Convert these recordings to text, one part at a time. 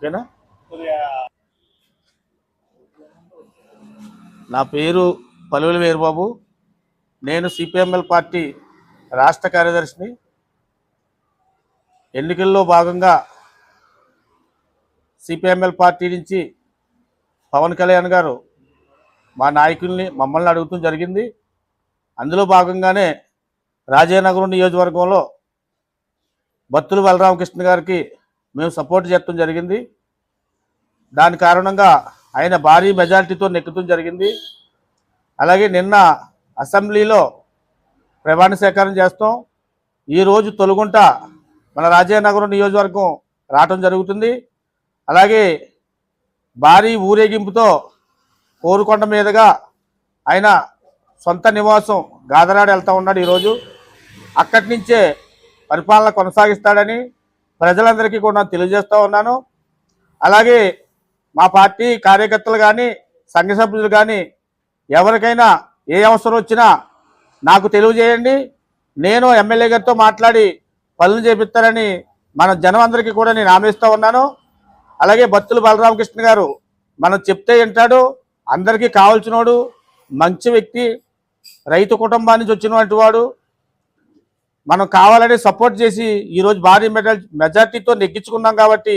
ఓకేనా? నా పేరు పలువుల వీరబాబు. నేను సిపిఎంఎల్ పార్టీ రాష్ట్ర కార్యదర్శిని. ఎన్నికల్లో భాగంగా సిపిఎంఎల్ పార్టీ నుంచి పవన్ కళ్యాణ్ గారు మా నాయకుల్ని మమ్మల్ని అడుగుతూ జరిగింది. అందులో భాగంగానే రాజానగరం నియోజకవర్గంలో బత్తుల బలరామకృష్ణ గారికి మేము సపోర్ట్ చేయడం జరిగింది. దాని కారణంగా ఆయన భారీ మెజారిటీతో నెక్కుతూ జరిగింది. అలాగే నిన్న అసెంబ్లీలో ప్రమాణ స్వీకారం చేస్తాం. ఈరోజు తొలుగుంట మన రాజానగరం నియోజకవర్గం రావటం జరుగుతుంది. అలాగే భారీ ఊరేగింపుతో కోరుకొండ మీదుగా ఆయన సొంత నివాసం గాదరాడు వెళ్తూ ఉన్నాడు ఈరోజు. అక్కడి నుంచే పరిపాలన కొనసాగిస్తాడని ప్రజలందరికీ కూడా తెలియజేస్తూ ఉన్నాను. అలాగే మా పార్టీ కార్యకర్తలు కానీ సంఘ సభ్యులు కానీ ఎవరికైనా ఏ అవసరం వచ్చినా నాకు తెలియజేయండి. నేను ఎమ్మెల్యే గారితో మాట్లాడి పనులు చేపిస్తారని మన జనం అందరికీ కూడా నేను హామీస్తూ ఉన్నాను. అలాగే భక్తులు బలరామకృష్ణ గారు మనం చెప్తే వింటాడు అందరికీ కావాల్సినోడు మంచి వ్యక్తి రైతు కుటుంబానికి వచ్చినటువంటి వాడు. మనం కావాలని సపోర్ట్ చేసి ఈరోజు భారీ మెడల్ మెజార్టీతో నెగ్గించుకున్నాం కాబట్టి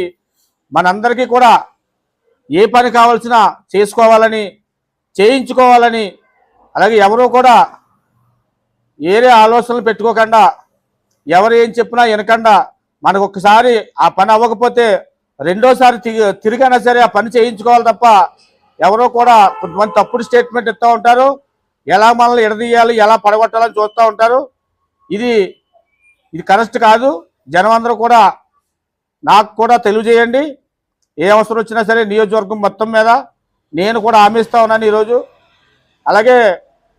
మనందరికీ కూడా ఏ పని కావాల్సిన చేసుకోవాలని చేయించుకోవాలని అలాగే ఎవరూ కూడా ఏరే ఆలోచనలు పెట్టుకోకుండా ఎవరు ఏం చెప్పినా వినకుండా మనకు ఒకసారి ఆ పని అవ్వకపోతే రెండోసారి తిరిగైనా సరే ఆ పని చేయించుకోవాలి తప్ప ఎవరో కూడా కొంతమంది తప్పుడు స్టేట్మెంట్ ఇస్తూ ఉంటారు. ఎలా మనల్ని ఎడదీయాలి ఎలా పడగొట్టాలని చూస్తూ ఉంటారు. ఇది ఇది కరెక్ట్ కాదు. జనం అందరూ కూడా నాకు కూడా తెలియజేయండి. ఏ అవసరం వచ్చినా సరే నియోజకవర్గం మొత్తం మీద నేను కూడా హామీస్తా ఉన్నాను ఈరోజు. అలాగే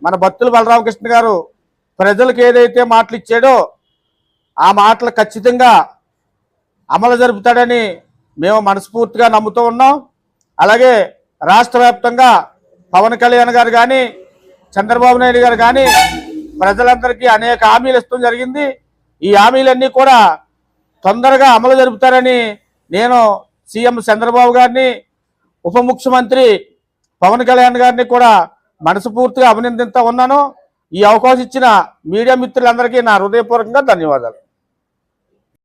మన భక్తులు బలరామకృష్ణ గారు ప్రజలకు ఏదైతే మాటలు ఇచ్చాడో ఆ మాటలు ఖచ్చితంగా అమలు జరుపుతాడని మేము మనస్ఫూర్తిగా నమ్ముతూ ఉన్నాం. అలాగే రాష్ట్ర వ్యాప్తంగా పవన్ కళ్యాణ్ గారు కానీ చంద్రబాబు నాయుడు గారు కానీ ప్రజలందరికీ అనేక హామీలు ఇష్టం జరిగింది. ఈ హామీలన్నీ కూడా తొందరగా అమలు జరుపుతారని నేను సీఎం చంద్రబాబు గారిని ఉప ముఖ్యమంత్రి పవన్ కళ్యాణ్ గారిని కూడా మనస్ఫూర్తిగా అభినందిస్తూ ఉన్నాను. ఈ అవకాశం ఇచ్చిన మీడియా మిత్రులందరికీ నా హృదయపూర్వకంగా ధన్యవాదాలు.